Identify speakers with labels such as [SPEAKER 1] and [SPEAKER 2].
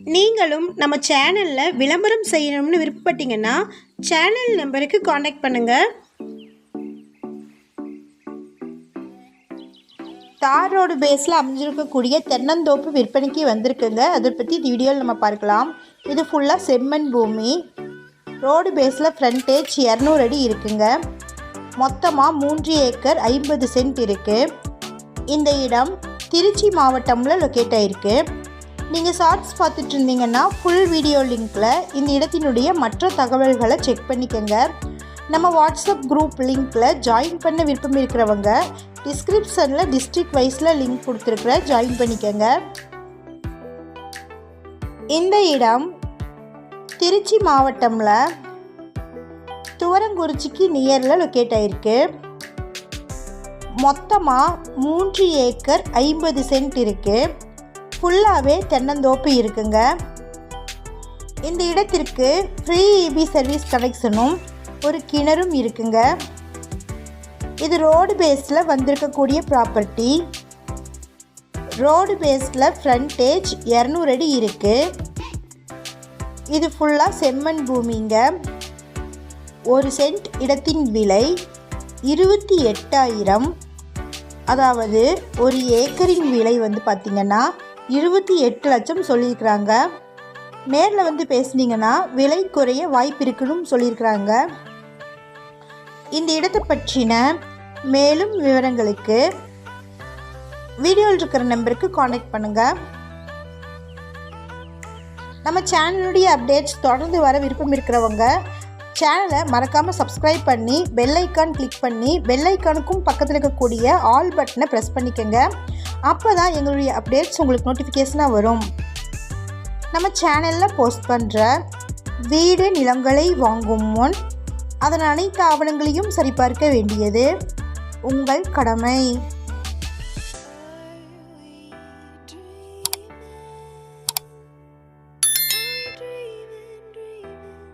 [SPEAKER 1] நீங்களும் நம்ம சேனலில் விளம்பரம் செய்யணும்னு விருப்பப்பட்டீங்கன்னா சேனல் நம்பருக்கு காண்டாக்ட் பண்ணுங்கள் தார் ரோடு பேஸில் அமைஞ்சிருக்கக்கூடிய தென்னந்தோப்பு விற்பனைக்கு வந்திருக்குங்க. அதை பற்றி இந்த வீடியோவில் நம்ம பார்க்கலாம். இது ஃபுல்லாக செம்மண் பூமி. ரோடு பேஸில் ஃப்ரண்டேஜ் இரநூறு அடி இருக்குங்க. மொத்தமாக மூன்று ஏக்கர் ஐம்பது சென்ட் இருக்குது இந்த இடம் திருச்சி மாவட்டமில் லொக்கேட் ஆகிருக்கு நீங்கள் ஷார்ட்ஸ் பார்த்துட்டு இருந்தீங்கன்னா ஃபுல் வீடியோ லிங்க்கில் இந்த இடத்தினுடைய மற்ற தகவல்களை செக் பண்ணிக்கோங்க. நம்ம வாட்ஸ்அப் குரூப் லிங்க்கில் ஜாயின் பண்ண விருப்பம் இருக்கிறவங்க டிஸ்கிரிப்ஷனில் டிஸ்ட்ரிக்ட் வைஸில் லிங்க் கொடுத்துருக்குற ஜாயின் பண்ணிக்கோங்க. இந்த இடம் திருச்சி மாவட்டமில் துவரங்குறிச்சிக்கு நியரில் லொக்கேட் ஆகிருக்கு மொத்தமாக மூன்று ஏக்கர் ஐம்பது சென்ட் இருக்குது ஃபுல்லாகவே தென்னந்தோப்பு இருக்குங்க. இந்த இடத்திற்கு ஃப்ரீ இபி சர்வீஸ் கனெக்ஷனும் ஒரு கிணறும் இருக்குங்க. இது ரோடு பேஸில் வந்திருக்கக்கூடிய ப்ராப்பர்ட்டி ரோடு பேஸில் ஃப்ரண்டேஜ் இரநூறு அடி இருக்குது இது ஃபுல்லாக செம்மண் பூமிங்க. ஒரு சென்ட் இடத்தின் விலை இருபத்தி எட்டாயிரம். அதாவது ஒரு ஏக்கரின் விலை வந்து பார்த்திங்கன்னா இருபத்தி எட்டு லட்சம் சொல்லியிருக்கிறாங்க. நேரில் வந்து பேசுனீங்கன்னா விலை குறைய வாய்ப்பு இருக்குன்னு சொல்லியிருக்கிறாங்க. இந்த இடத்தை பற்றின மேலும் விவரங்களுக்கு வீடியோவில் இருக்கிற நம்பருக்கு காண்டாக்ட் பண்ணுங்கள் நம்ம சேனலுடைய அப்டேட்ஸ் தொடர்ந்து வர விருப்பம் இருக்கிறவங்க சேனலை மறக்காமல் சப்ஸ்கிரைப் பண்ணி பெல்லைக்கான் கிளிக் பண்ணி பெல்லைக்கானுக்கும் பக்கத்தில் இருக்கக்கூடிய ஆல் பட்டனை ப்ரெஸ் பண்ணிக்கோங்க. அப்போ தான் எங்களுடைய அப்டேட்ஸ் உங்களுக்கு நோட்டிஃபிகேஷனாக வரும். நம்ம சேனலில் போஸ்ட் பண்ணுற வீடு நிலங்களை வாங்கும் முன் அதன் அனைத்து ஆவணங்களையும் சரிபார்க்க வேண்டியது உங்கள் கடமை.